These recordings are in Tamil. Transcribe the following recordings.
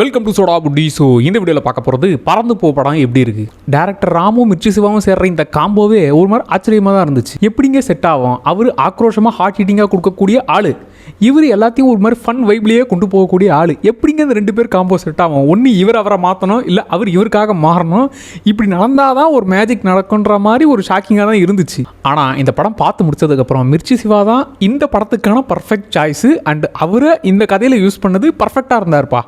Welcome to soda Putti so இந்த வீடியோவில் பார்க்க போகிறது பறந்து போ படம் எப்படி இருக்கு? டேரக்டர் ராமும் மிர்ச்சி சிவாவும் சேர்ற இந்த காம்போவே ஒரு மாதிரி ஆச்சரியமாக தான் இருந்துச்சு. எப்படிங்க செட் ஆகும்? அவர் ஆக்ரோஷமாக ஹார்ட் ஹீட்டிங்காக கொடுக்கக்கூடிய ஆள். இவர் எல்லாத்தையும் ஒரு மாதிரி ஃபன் வைப்லேயே கொண்டு போகக்கூடிய ஆள். எப்படிங்க இந்த ரெண்டு பேர் காம்போ செட் ஆகும்? ஒன்று இவர் அவரை மாற்றணும் இல்லை அவர் இவருக்காக மாறணும்? இப்படி நடந்தால் தான் ஒரு மேஜிக் நடக்குன்ற மாதிரி ஒரு ஷாக்கிங்காக தான் இருந்துச்சு. ஆனால் இந்த படம் பார்த்து முடிச்சதுக்கப்புறம் மிர்ச்சி சிவா தான் இந்த படத்துக்கான பர்ஃபெக்ட் சாய்ஸு அண்ட் அவரை இந்த கதையில் யூஸ் பண்ணது பர்ஃபெக்டாக இருந்தார்ப்பா.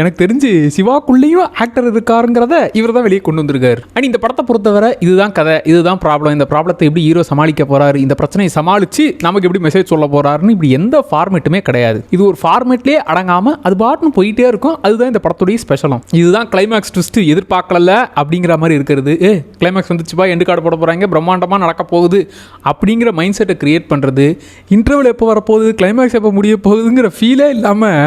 எனக்கு தெரிஞ்சு சிவாக்குள்ளேயும் ஆக்டர் இருக்காருங்கிறத இவர் தான் வெளியே கொண்டு வந்திருக்காரு. அண்ட் இந்த படத்தை பொறுத்தவரை இதுதான் கதை இதுதான் ப்ராப்ளம் இந்த ப்ராப்ளத்தை எப்படி ஹீரோ சமாளிக்க போறாரு இந்த பிரச்சனையை சமாளித்து நமக்கு எப்படி மெசேஜ் சொல்ல போறாருன்னு இப்படி எந்த ஃபார்மேட்டுமே கிடையாது. இது ஒரு ஃபார்மேட்லேயே அடங்காமல் அது பாட்டுன்னு போயிட்டே இருக்கும். அதுதான் இந்த படத்துடைய ஸ்பெஷலும் இதுதான் கிளைமேக்ஸ் ட்விஸ்ட் எதிர்பார்க்கல அப்படிங்கிற மாதிரி இருக்கிறது. ஏ கிளைமேக்ஸ் வந்துச்சுப்பா எண்டு கார்டு போட போகிறாங்க பிரம்மாண்டமாக நடக்க போகுது அப்படிங்கிற மைண்ட் செட்டை கிரியேட் பண்ணுறது இன்டர்வல் எப்போ வரப்போகுது கிளைமேக்ஸ் எப்போ முடிய போகுதுங்கிற ஃபீலே இல்லாமல்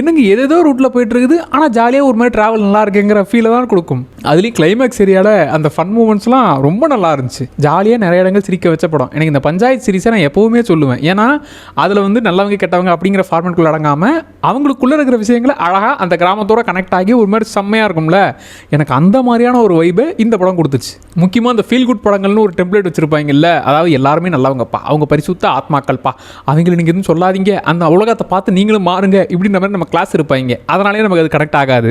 என்னங்க ஏதேதோ ரூட்டில் போயிட்டு இருக்குது. ஆனால் ஜாலியாக ஒரு மாதிரி ட்ராவல் நல்லா இருக்குங்கிற ஃபீலை தான் கொடுக்கும். அதுலேயும் கிளைமேக்ஸ் ஏரியாவில் அந்த ஃபன் மூமெண்ட்ஸ்லாம் ரொம்ப நல்லா இருந்துச்சு. ஜாலியாக நிறைய இடங்கள் சிரிக்க வச்ச படம். எனக்கு இந்த பஞ்சாயத்து சீரிஸை நான் எப்போவுமே சொல்லுவேன். ஏன்னா அதில் வந்து நல்லவங்க கெட்டவங்க அப்படிங்கிற ஃபார்மேட்குள்ள அடங்காமல் அவங்களுக்குள்ளே இருக்கிற விஷயங்களை அழகாக அந்த கிராமத்தோட கனெக்ட் ஆகி ஒரு மாதிரி செம்மையாக இருக்கும்ல. எனக்கு அந்த மாதிரியான ஒரு வைபை இந்த படம் கொடுத்துச்சு. முக்கியமாக அந்த ஃபீல் குட் படங்கள்னு ஒரு டெம்ப்ளேட் வச்சுருப்பாங்கல்ல. அதாவது எல்லாருமே நல்லவங்கப்பா. அவங்க பரிசுத்த ஆத்மாக்கள்ப்பா. அவங்கள நீங்கள் எதுவும் சொல்லாதீங்க. அந்த உலகத்தை பார்த்து நீங்களும் மாறுங்க. இப்படின்ற மாதிரி நம்ம கிளாஸ் இருப்பாங்க. அதனாலே நமக்கு அது கனெக்ட் ஆகாது.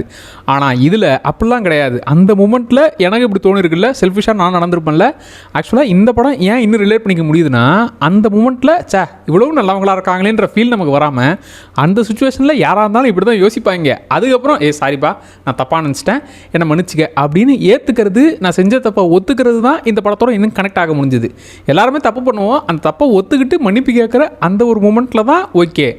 ஆனால் இதில் அப்படிலாம் கிடையாது. அந்த மூமெண்ட்டில் எனக்கு இப்படி தோணிருக்குல்ல செல்ஃபிஷாக நான் நடந்திருப்பேன்ல. ஆக்சுவலாக இந்த படம் ஏன் இன்னும் ரிலேட் பண்ணிக்க முடியுதுன்னா அந்த மூமெண்ட்டில் சே இவ்வளோ நல்லவங்களா இருக்காங்களேன்ற ஃபீல் நமக்கு வராமல் அந்த சுச்சுவேஷனில் யாராக இருந்தாலும் இப்படி தான் யோசிப்பாங்க. அதுக்கப்புறம் ஏ சாரிப்பா நான் தப்பாக நினச்சிட்டேன். என்னை மன்னிச்சிக்க. அப்படின்னு ஏற்றுக்கிறது நான் செஞ்ச தப்பை ஒத்துக்கிறது தான் இந்த படத்தோட இன்னும் கனெக்ட் ஆக முடிஞ்சுது. எல்லாருமே தப்பு பண்ணுவோம். அந்த தப்பை ஒத்துக்கிட்டு மன்னிப்பு கேட்குற அந்த ஒரு மூமெண்ட்டில் தான் ஓகே.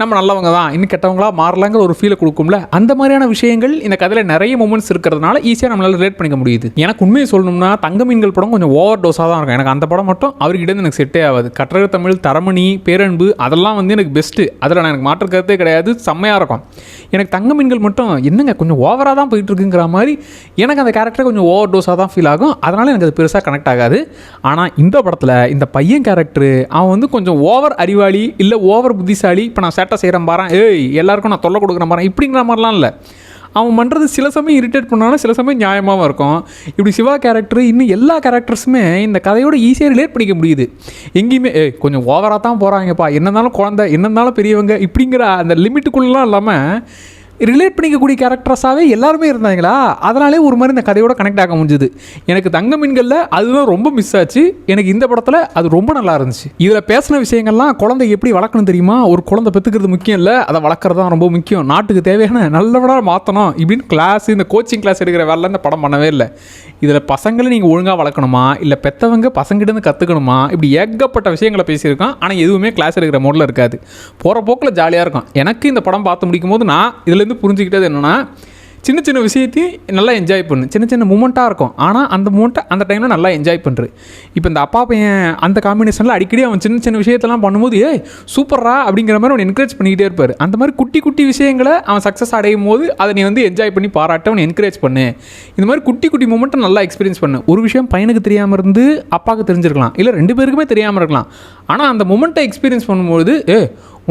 நம்ம நல்லவங்க தான். இன்னும் கெட்டவங்களா மாறலாங்கிற ஒரு ஃபீலை கொடுக்கும்ல? அந்த மாதிரியான விஷயங்கள் இந்த கதையில் நிறைய மூமெண்ட்ஸ் இருக்கிறதுனால ஈஸியாக நம்மளால ரிலேட் பண்ணிக்க முடியுது. எனக்கு உண்மையை சொல்லணும்னா தங்க மீன்கள் படம் கொஞ்சம் ஓவர் டோஸாக தான் இருக்கும். எனக்கு அந்த படம் மட்டும் அவர்கிட்ட எனக்கு செட்டே ஆகாது. கற்றக தமிழ் தரமணி பேரன்பு அதெல்லாம் வந்து எனக்கு பெஸ்ட்டு அதில் நான் எனக்கு மாற்றுக்கிறதே கிடையாது. செம்மையாக இருக்கும். எனக்கு தங்க மீன்கள் மட்டும் என்னங்க கொஞ்சம் ஓவராக தான் போயிட்டு இருக்குங்கிற மாதிரி எனக்கு அந்த கேரக்டர் கொஞ்சம் ஓவர் டோஸாக தான் ஃபீல் ஆகும். அதனால் எனக்கு அது பெருசாக கனெக்ட் ஆகாது. ஆனால் இந்த படத்தில் இந்த பையன் கேரக்டர் அவன் வந்து கொஞ்சம் ஓவர் அறிவாளி இல்லை ஓவர் புத்திசாலி. இப்போ நான் சேட்டை செய்கிற பாறேன் ஏய் எல்லாருக்கும் நான் தொல்லை கொடுக்குற பாறேன் இப்படிங்கிற மாதிரிலாம் இல்லை. அவன் பண்ணுறது சில சமயம் இரிட்டேட் பண்ணாலும் சில சமயம் நியாயமாகவும் இருக்கும். இப்படி சிவா கேரக்டர் இன்னும் எல்லா கேரக்டர்ஸுமே இந்த கதையோட ஈஸியாக ரிலேட் பண்ணிக்க முடியுது. எங்கேயுமே ஏய் கொஞ்சம் ஓவராக தான் போகிறாங்கப்பா என்ன இருந்தாலும் குழந்தை என்ன இருந்தாலும் பெரியவங்க இப்படிங்கிற அந்த லிமிட்டுக்குள்ளலாம் இல்லாமல் ரிலேட் பண்ணிக்கக்கூடிய கேரக்டர்ஸாகவே எல்லாருமே இருந்தாங்களா? அதனாலே ஒரு மாதிரி இந்த கதையோட கனெக்ட் ஆக முடிஞ்சுது. எனக்கு தங்க மீன்களில் அதுதான் ரொம்ப மிஸ் ஆச்சு. எனக்கு இந்த படத்தில் அது ரொம்ப நல்லா இருந்துச்சு. இதில் பேசின விஷயங்கள்லாம் குழந்தை எப்படி வளர்க்கணும் தெரியுமா? ஒரு குழந்தை பெற்றுக்கிறது முக்கியம் இல்லை. அதை வளர்க்குறது தான் ரொம்ப முக்கியம். நாட்டுக்கு தேவையான நல்லவனாக மாற்றணும் இப்படின்னு கிளாஸ் இந்த கோச்சிங் கிளாஸ் எடுக்கிற வேலை இந்த படம் பண்ணவே இல்லை. இதில் பசங்களை நீங்கள் ஒழுங்காக வளர்க்கணுமா? இல்லை பெற்றவங்க பசங்கிட்டேருந்து கற்றுக்கணுமா இப்படி ஏகப்பட்ட விஷயங்களை பேசியிருக்கான். ஆனால் எதுவுமே கிளாஸ் எடுக்கிற மோடில் இருக்காது. போகிற போக்கில் ஜாலியாக இருக்கும். எனக்கு இந்த படம் பார்த்து முடிக்கும் போது நான் இதுலேருந்து புரிஞ்சுக்கிட்டது என்னென்னா சின்ன சின்ன விஷயத்தையும் நல்லா என்ஜாய் பண்ணு. சின்ன சின்ன மூமெண்ட்டாக இருக்கும். ஆனால் அந்த மூமெண்ட்டை அந்த டைமில் நல்லா என்ஜாய் பண்ணுற இப்போ இந்த அப்பா பையன் அந்த காம்பினேஷனில் அடிக்கடி அவன் சின்ன சின்ன விஷயத்தெல்லாம் பண்ணும்போது ஏ சூப்பரா அப்படிங்கிற மாதிரி அவன் என்கரேஜ் பண்ணிக்கிட்டே இருப்பார். அந்த மாதிரி குட்டி குட்டி விஷயங்களை அவன் சக்ஸஸ் அடையும் போது அதை நீ வந்து என்ஜாய் பண்ணி பாராட்ட அவன் என்கரேஜ் பண்ணு. இந்த மாதிரி குட்டி குட்டி மூமெண்ட்டை நல்லா எக்ஸ்பீரியன்ஸ் பண்ணு. ஒரு விஷயம் பையனுக்கு தெரியாமல் இருந்து அப்பாவுக்கு தெரிஞ்சிருக்கலாம். இல்லை ரெண்டு பேருக்குமே தெரியாமல் இருக்கலாம். ஆனால் அந்த மூமெண்ட்டை எக்ஸ்பீரியன்ஸ் பண்ணும்போது ஏ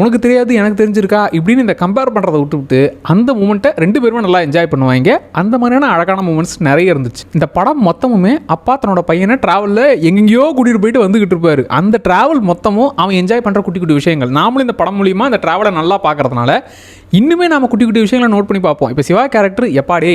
உனக்கு தெரியாது எனக்கு தெரிஞ்சிருக்கா? இப்படின்னு இந்த கம்பேர் பண்ணுறதை விட்டுவிட்டு அந்த மூமெண்ட்டை ரெண்டு பேருமே நல்லா என்ஜாய் பண்ணுவாங்க. அந்த மாதிரியான அழகான மூமெண்ட்ஸ் நிறைய இருந்துச்சு. இந்த படம் மொத்தமுமே அப்பா தன்னோட பையனை ட்ராவலில் எங்கெங்கேயோ கூட்டிகிட்டு போயிட்டு வந்துகிட்டு இருப்பாரு. அந்த ட்ராவல் மொத்தமும் அவன் என்ஜாய் பண்ணுற குட்டி குட்டி விஷயங்கள். நாமளும் இந்த படம் மூலியமாக அந்த ட்ராவலை நல்லா பார்க்கறதுனால இன்னுமே நம்ம குட்டி குட்டி விஷயங்களை நோட் பண்ணி பார்ப்போம். இப்போ சிவா கேரக்டர் எப்பாடே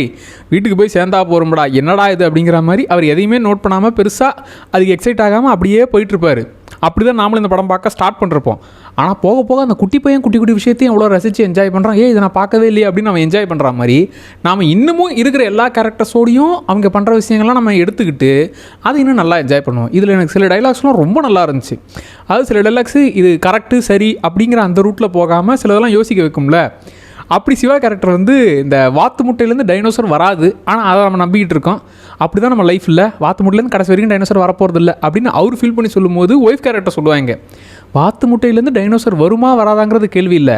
வீட்டுக்கு போய் சேர்ந்தா போகிறோம்டா என்னடா இது அப்படிங்கிற மாதிரி அவர் எதையுமே நோட் பண்ணாமல் பெருசாக அதுக்கு எக்ஸைட் ஆகாமல் அப்படியே போயிட்டுருப்பார் அப்படி தான் நாமளும் இந்த படம் பார்க்க ஸ்டார்ட் பண்ணிருப்போம். ஆனால் போக போக அந்த குட்டி பையன் குட்டி குட்டி விஷயத்தையும் எவ்வளோ ரசித்து என்ஜாய் பண்ணுறான் ஏ இதை நான் பார்க்கவே இல்லையே அப்படின்னு நம்ம என்ஜாய் பண்ணுற மாதிரி நாம் இன்னமும் இருக்கிற எல்லா கேரக்டர்ஸோடையும் அவங்க பண்ணுற விஷயங்கள்லாம் நம்ம எடுத்துக்கிட்டு அதை இன்னும் நல்லா என்ஜாய் பண்ணுவோம். இதில் எனக்கு சில டைலாக்ஸ்லாம் ரொம்ப நல்லா இருந்துச்சு. அது சில டைலாக்ஸு இது கரெக்டு சரி அப்படிங்கிற அந்த ரூட்டில் போகாமல் சிலதெல்லாம் யோசிக்க வைக்கும்ல. அப்படி சிவா கேரக்டர் வந்து இந்த வாத்து முட்டையிலேருந்து டைனோசர் வராது. ஆனால் அதை நம்ம நம்பிக்கிட்டு இருக்கோம். அப்படி தான் நம்ம லைஃப்பில் இல்லை வாத்து முட்டையிலேருந்து கடைசி வரைக்கும் டைனோசர் வரப்போகிறது இல்லை அப்படின்னு அவர் ஃபீல் பண்ணி சொல்லும்போது ஒய்ஃப் கேரக்டர் சொல்லுவாங்க. வாத்து முட்டையிலேருந்து டைனோசர் வருமா வராதாங்கிறது கேள்வி இல்லை.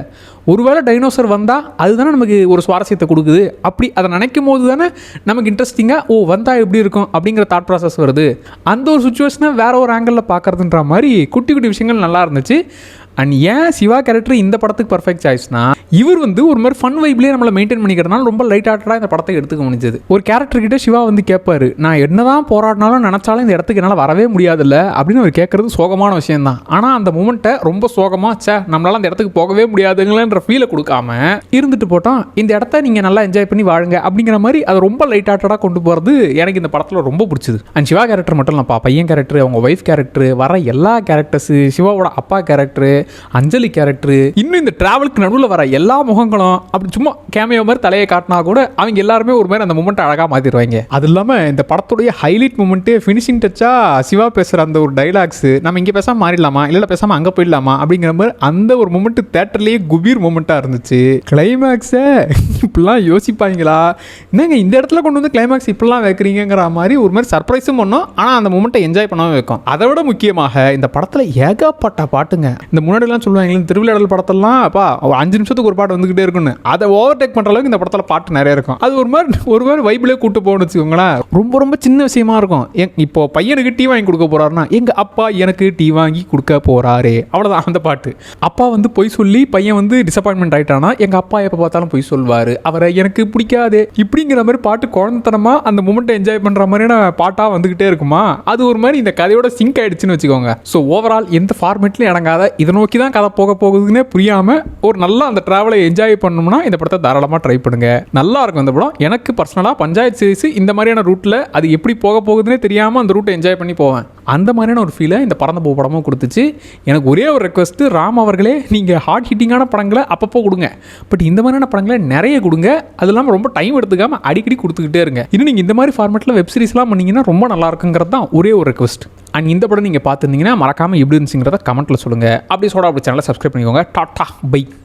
ஒருவேளை டைனோசர் வந்தால் அதுதானே நமக்கு ஒரு சுவாரஸ்யத்தை கொடுக்குது. அப்படி அதை நினைக்கும் போது தானே நமக்கு இன்ட்ரெஸ்டிங்காக ஓ வந்தால் எப்படி இருக்கும் அப்படிங்கிற தாட் ப்ராசஸ் வருது. அந்த ஒரு சுச்சுவேஷனை வேற ஒரு ஆங்கிளில் பார்க்கறதுன்ற மாதிரி குட்டி குட்டி விஷயங்கள் நல்லா இருந்துச்சு. அண்ட் ஏன் சிவா கேரக்டர் இந்த படத்துக்கு பர்ஃபெக்ட் சாய்ஸ்னா இவர் வந்து ஒரு மாதிரி ஃபன் வைப்லேயே நம்மளை மெயின்டைன் பண்ணிக்கிறதுனால ரொம்ப லைட் ஹார்ட்டடாக இந்த படத்தை எடுத்துக்க முடிஞ்சது. ஒரு கேரக்டர் கிட்ட சிவா வந்து கேட்பாரு நான் என்னதான் போராடினாலும் நினச்சாலும் இந்த இடத்துக்கு என்னால் வரவே முடியாதுல்ல அப்படின்னு அவர் கேட்கறது சோகமான விஷயம் தான் ஆனால் அந்த மூமெண்ட்டை ரொம்ப சோகமாக சே நம்மளால அந்த இடத்துக்கு போகவே முடியாதுங்களேன்ற ஃபீலை கொடுக்காம இருந்துட்டு போட்டோம் இந்த இடத்த நீங்கள் நல்லா என்ஜாய் பண்ணி வாழுங்க அப்படிங்கிற மாதிரி அதை ரொம்ப லைட் ஹார்ட்டடாக கொண்டு போகிறது எனக்கு இந்த படத்தில் ரொம்ப பிடிச்சது. அண்ட் சிவா கேரக்டர் மட்டும் இல்லைப்பா பையன் கேரக்டர் அவங்க ஒய்ஃப் கேரக்டர் வர எல்லா கேரக்டர்ஸு சிவாவோட அப்பா கேரக்டரு அஞ்சலி கேரக்டர் இன்னும் இந்த டிராவலுக்கு நடுவில் வர எல்லா முகங்களும் அப்படி சும்மா கேமியோ மாதிரி தலையை காட்டினா கூட அவங்க எல்லாருமே ஒரு மாதிரி அந்த மூமெண்ட் அழகாக மாற்றிடுவாங்க அது இல்லாமல் இந்த படத்துடைய ஹைலைட் மூமெண்ட்டு ஃபினிஷிங் டச்சா சிவா பேசுகிற அந்த ஒரு டைலாக்ஸ் நம்ம இங்கே பேசாமல் மாறிடலாமா? இல்லை பேசாமல் அங்கே போயிடலாமா? அப்படிங்கிற மாதிரி அந்த ஒரு மூமெண்ட் தேட்டர்லேயே குபீர் மூமெண்ட்டாக இருந்துச்சு. கிளைமேக்ஸை இப்படிலாம் யோசிப்பாங்களா? என்னங்க இந்த இடத்துல கொண்டு வந்து கிளைமேக்ஸ் இப்படிலாம் வைக்கிறீங்கிற மாதிரி ஒரு மாதிரி சர்ப்ரைஸும் பண்ணோம். ஆனால் அந்த மூமெண்ட்டை என்ஜாய் பண்ணாமல் வைக்கும். அதை விட முக்கியமாக இந்த படத்தில் ஏகப்பட்ட பாட்டுங்க. இந்த முன்னாடிலாம் சொல்லுவாங்க திருவிழாடல் படத்தெல்லாம் அப்பா ஒரு அஞ்சு நிமிஷத்துக்கு ஒரு பாட்டு வந்துக்கிட்டே இருக்குன்னு அதை ஓவர் டேக் பண்ணுற அளவுக்கு இந்த படத்தில் பாட்டு நிறைய இருக்கும். அது ஒரு மாதிரி ஒரு மாதிரி வைபிளே கூட்டு போகணும்னு வச்சுக்கோங்களேன். ரொம்ப ரொம்ப சின்ன விஷயமா இருக்கும். எங் இப்போ பையனுக்கு டீ வாங்கி கொடுக்க போறாருன்னா எங்க அப்பா எனக்கு டீ வாங்கி கொடுக்க போறாரு. அவ்வளோதான் அந்த பாட்டு. அப்பா வந்து பொய் சொல்லி பையன் வந்து டிசப்பாயின்மெண்ட் ஆயிட்டானா எங்க அப்பா எப்போ பார்த்தாலும் பொய் சொல்வாரு. அவரை எனக்கு பிடிக்காது. இப்படிங்கிற மாதிரி பாட்டு குழந்தைத்தனமா அந்த மூமெண்ட்டை என்ஜாய் பண்ற மாதிரியான பாட்டாக வந்துகிட்டே இருக்குமா? அது ஒரு மாதிரி இந்த கதையோட சிங்க் ஆயிடுச்சுன்னு வச்சுக்கோங்க. ஸோ ஓவரால் எந்த ஃபார்மேட்லையும் இறங்காத இதனோ நோக்கி தான் கதை போக போகுதுன்னே புரியாமல் ஒரு நல்லா அந்த ட்ராவலை என்ஜாய் பண்ணணும்னா இந்த படத்தை தாராளமாக ட்ரை பண்ணுங்க. நல்லா இருக்கும் இந்த படம். எனக்கு பர்சனலாக பஞ்சாயத்து சீரிஸ் இந்த மாதிரியான ரூட்டில் அது எப்படி போக போகுதுன்னே தெரியாமல் அந்த ரூட்டை என்ஜாய் பண்ணி போவேன். அந்த மாதிரியான ஒரு ஃபீலை இந்த பறந்த போ படமும் கொடுத்துச்சு. எனக்கு ஒரே ஒரு ரெக்வஸ்ட்டு ராம் அவர்களே நீங்கள் ஹார்ட் ஹிட்டிங்கான படங்களை அப்பப்போ கொடுங்க. பட் இந்த மாதிரியான படங்களை நிறைய கொடுங்க. அது இல்லாமல் ரொம்ப டைம் எடுத்துக்காமல் அடிக்கடி கொடுத்துக்கிட்டே இருங்க. இன்னும் நீங்கள் இந்த மாதிரி ஃபார்மேட்டில் வெப் சீரிஸ்லாம் பண்ணிங்கன்னா ரொம்ப நல்லா இருக்குங்கிறது தான் ஒரே ஒரு ரெக்வஸ்ட் அண்ட் இந்த படம் நீங்கள் பார்த்துருந்தீங்கன்னா மறக்காமல் எப்படி இருந்துச்சுங்கிறத கமெண்ட்டில் சொல்லுங்கள் அப்படி சொல்ல அப்படி சேனலை சப்ஸ்கிரைப் பண்ணிக்கோங்க. Tata bye.